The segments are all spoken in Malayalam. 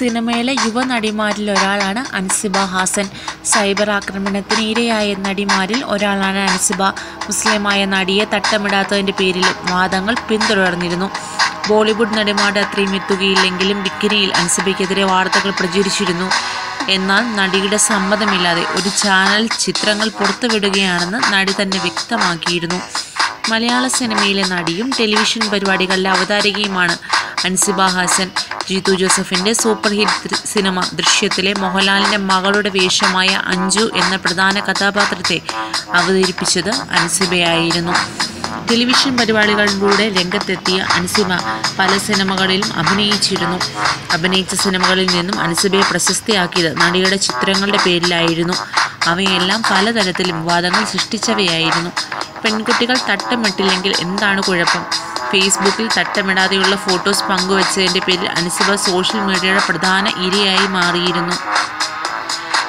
സിനിമയിലെ യുവനടിമാരിൽ ഒരാളാണ് അൻസിബ ഹാസൻ. സൈബർ ആക്രമണത്തിന് ഇരയായ നടിമാരിൽ ഒരാളാണ് അൻസിബ. മുസ്ലിമായ നടിയെ തട്ടമിടാത്തതിന്റെ പേരിലും വാദങ്ങൾ പിന്തുടർന്നിരുന്നു. ബോളിവുഡ് നടിമാരുടെ അത്രയും എത്തുകയില്ലെങ്കിലും ബിക്കിനിയിൽ അൻസിബയ്ക്കെതിരെ വാർത്തകൾ പ്രചരിച്ചിരുന്നു. എന്നാൽ നടിയുടെ സമ്മതമില്ലാതെ ഒരു ചാനൽ ചിത്രങ്ങൾ പുറത്തുവിടുകയാണെന്ന് നടി തന്നെ വ്യക്തമാക്കിയിരുന്നു. മലയാള സിനിമയിലെ നടിയും ടെലിവിഷൻ പരിപാടികളിലെ അവതാരകയുമാണ് അൻസിബ ഹാസൻ. ജീതു ജോസഫിന്റെ സൂപ്പർ ഹിറ്റ് സിനിമ ദൃശ്യത്തിലെ മോഹൻലാലിന്റെ മകളുടെ വേഷമായ അഞ്ജു എന്ന പ്രധാന കഥാപാത്രത്തെ അവതരിപ്പിച്ചത് അൻസിബയായിരുന്നു. ടെലിവിഷൻ പരിപാടികളിലൂടെ രംഗത്തെത്തിയ അൻസിബ പല സിനിമകളിലും അഭിനയിച്ചിരുന്നു. അഭിനയിച്ച സിനിമകളിൽ നിന്നും അൻസിബയെ പ്രശസ്തിയാക്കിയത് നടിയുടെ ചിത്രങ്ങളുടെ പേരിലായിരുന്നു. അവയെല്ലാം പലതരത്തിലും വിവാദങ്ങൾ സൃഷ്ടിച്ചവയായിരുന്നു. പെൺകുട്ടികൾ തട്ടമിട്ടില്ലെങ്കിൽ എന്താണ് കുഴപ്പം? ഫേസ്ബുക്കിൽ തട്ടമിടാതെയുള്ള ഫോട്ടോസ് പങ്കുവച്ചതിന്റെ പേരിൽ അൻസിബ സോഷ്യൽ മീഡിയയുടെ പ്രധാന ഇരയായി മാറിയിരുന്നു.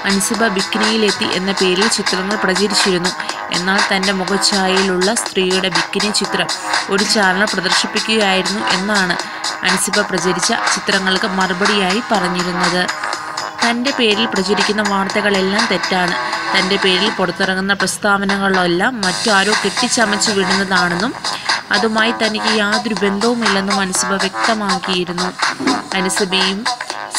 അൻസിബ ബിക്കിനിയിലെത്തി എന്ന പേരിൽ ചിത്രങ്ങൾ പ്രചരിച്ചിരുന്നു. എന്നാൽ തന്റെ മുഖഛായയിലുള്ള സ്ത്രീയുടെ ബിക്കിനി ചിത്രം ഒരു ചാനൽ പ്രദർശിപ്പിക്കുകയായിരുന്നു എന്നാണ് അൻസിബ പ്രചരിച്ച ചിത്രങ്ങൾക്ക് മറുപടിയായി പറഞ്ഞിരുന്നത്. തന്റെ പേരിൽ പ്രചരിക്കുന്ന വാർത്തകളെല്ലാം തെറ്റാണ്. തന്റെ പേരിൽ പുറത്തിറങ്ങുന്ന പ്രസ്താവനകളെല്ലാം മറ്റാരോ കെട്ടിച്ചമച്ച് വിടുന്നതാണെന്നും അതുമായി തനിക്ക് യാതൊരു ബന്ധവുമില്ലെന്നും അനുസഭ വ്യക്തമാക്കിയിരുന്നു. അനുസഭയും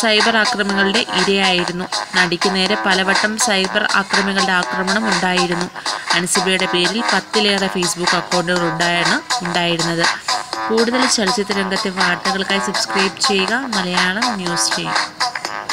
സൈബർ ആക്രമണങ്ങളുടെ ഇരയായിരുന്നു. നടിക്ക് നേരെ പലവട്ടം സൈബർ ആക്രമണങ്ങളുടെ ആക്രമണം ഉണ്ടായിരുന്നു. അനുസഭയുടെ പേരിൽ പത്തിലേറെ ഫേസ്ബുക്ക് അക്കൗണ്ടുകൾ ഉണ്ടായാണ് ഉണ്ടായിരുന്നത്. കൂടുതൽ ചലച്ചിത്ര രംഗത്തെ വാർത്തകൾക്കായി സബ്സ്ക്രൈബ് ചെയ്യുക. മലയാളം ന്യൂസ് ചെയ്യും